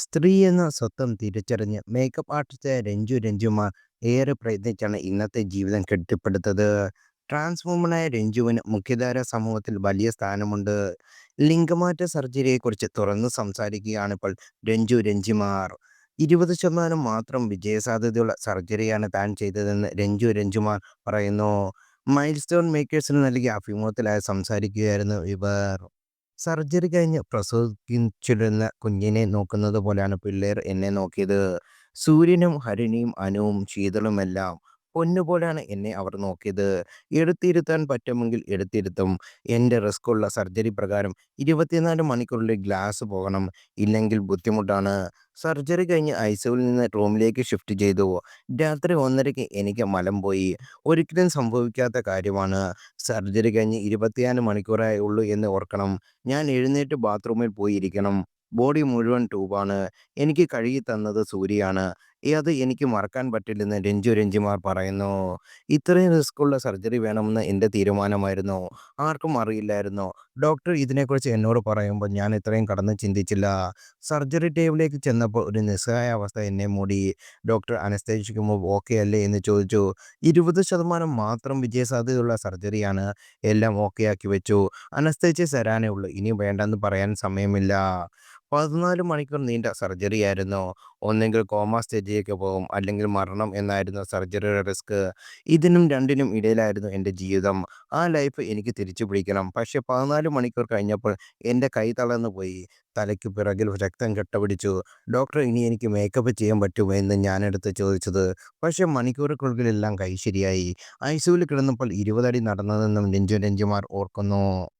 സ്ത്രീ എന്ന സ്വത്വം തിരിച്ചറിഞ്ഞ് മേക്കപ്പ് ആർട്ടിസ്റ്റായ രഞ്ജു രഞ്ജുമാർ ഏറെ പ്രയത്നിച്ചാണ് ഇന്നത്തെ ജീവിതം കെട്ടിപ്പടുത്തത്. ട്രാൻസ് വുമണായ രഞ്ജുവിന് മുഖ്യധാര സമൂഹത്തിൽ വലിയ സ്ഥാനമുണ്ട്. ലിംഗമാറ്റ സർജറിയെക്കുറിച്ച് തുറന്നു സംസാരിക്കുകയാണിപ്പോൾ രഞ്ജു രഞ്ജിമാർ. ഇരുപത് ശതമാനം മാത്രം വിജയസാധ്യതയുള്ള സർജറിയാണ് താൻ ചെയ്തതെന്ന് രഞ്ജു രഞ്ജുമാർ പറയുന്നു. മൈൽസ്റ്റോൺ മേക്കേഴ്സിന് നൽകിയ അഭിമുഖത്തിലായി സംസാരിക്കുകയായിരുന്നു ഇവർ. സർജറി കഴിഞ്ഞ് പ്രസവിച്ചിരുന്ന കുഞ്ഞിനെ നോക്കുന്നത് പോലെയാണ് പിള്ളേർ എന്നെ നോക്കിയത്. സൂര്യനും ഹരിണിയും അനുവും ശീതളുമെല്ലാം പൊന്നുപോലെയാണ് എന്നെ അവർ നോക്കിയത്. എടുത്തിരുത്താൻ പറ്റുമെങ്കിൽ എടുത്തിരുത്തും. എന്റെ റിസ്ക്കുള്ള സർജറി പ്രകാരം ഇരുപത്തിനാല് മണിക്കൂറിനുള്ളിൽ ഗ്ലാസ് പോകണം. ഇല്ലെങ്കിൽ ബുദ്ധിമുട്ടാണ്. സർജറി കഴിഞ്ഞ് ഐസിയുവിൽ നിന്ന് റൂമിലേക്ക് ഷിഫ്റ്റ് ചെയ്തു. രാത്രി ഒന്നരയ്ക്ക് എനിക്ക് മലം പോയി. ഒരിക്കലും സംഭവിക്കാത്ത കാര്യമാണ്. സർജറി കഴിഞ്ഞ് ഇരുപത്തിനാല് മണിക്കൂറേ ഉള്ളൂ എന്ന് ഓർക്കണം. ഞാൻ എഴുന്നേറ്റ് ബാത്റൂമിൽ പോയി ഇരിക്കണം. ബോഡി മുഴുവൻ ട്യൂബാണ്. എനിക്ക് കഴുകി തന്നത് സൂര്യയാണ്. അത് എനിക്ക് മറക്കാൻ പറ്റില്ലെന്ന് രഞ്ജു രഞ്ജിമാർ പറയുന്നു. ഇത്രയും റിസ്ക്കുള്ള സർജറി വേണമെന്ന് എന്റെ തീരുമാനമായിരുന്നു. ആർക്കും അറിയില്ലായിരുന്നു. ഡോക്ടർ ഇതിനെക്കുറിച്ച് എന്നോട് പറയുമ്പോൾ ഞാൻ ഇത്രയും കടന്ന് ചിന്തിച്ചില്ല. സർജറി ടേബിളിലേക്ക് ചെന്നപ്പോൾ ഒരു നിസ്സഹായ അവസ്ഥ എന്നെ മൂടി. ഡോക്ടർ അനസ്തേഷ്യയ്ക്ക് മുമ്പ് ഓക്കേ അല്ലേ എന്ന് ചോദിച്ചു. ഇരുപത് ശതമാനം മാത്രം വിജയസാധ്യതയുള്ള സർജറിയാണ്. എല്ലാം ഓക്കേയാക്കി വെച്ചു. അനസ്തേഷ്യ തരാനേ ഉള്ളൂ. ഇനി വേണ്ടെന്ന് പറയാൻ സമയമില്ല. പതിനാല് മണിക്കൂർ നീണ്ട സർജറി ആയിരുന്നു ഒന്നെങ്കിൽ കോമ സ്റ്റേജിലേക്ക് പോകും. അല്ലെങ്കിൽ മരണം എന്നായിരുന്നു സർജറിയുടെ റിസ്ക്. ഇതിനും രണ്ടിനും ഇടയിലായിരുന്നു എന്റെ ജീവിതം. ആ ലൈഫ് എനിക്ക് തിരിച്ചു പിടിക്കണം പക്ഷേ പതിനാല് മണിക്കൂർ കഴിഞ്ഞപ്പോൾ എന്റെ കൈ തളർന്നു പോയി. തലയ്ക്ക് പിറകിൽ രക്തം കെട്ടപിടിച്ചു ഡോക്ടർ ഇനി എനിക്ക് മേക്കപ്പ് ചെയ്യാൻ പറ്റുമോ എന്ന് ഞാനെടുത്ത് ചോദിച്ചത്. പക്ഷേ മണിക്കൂറുകൾക്കെല്ലാം കൈ ശരിയായി. ഐ സിയുവിൽ കിടന്നപ്പോൾ ഇരുപതടി നടന്നതെന്നും രഞ്ജു നെഞ്ചുമാർ ഓർക്കുന്നു.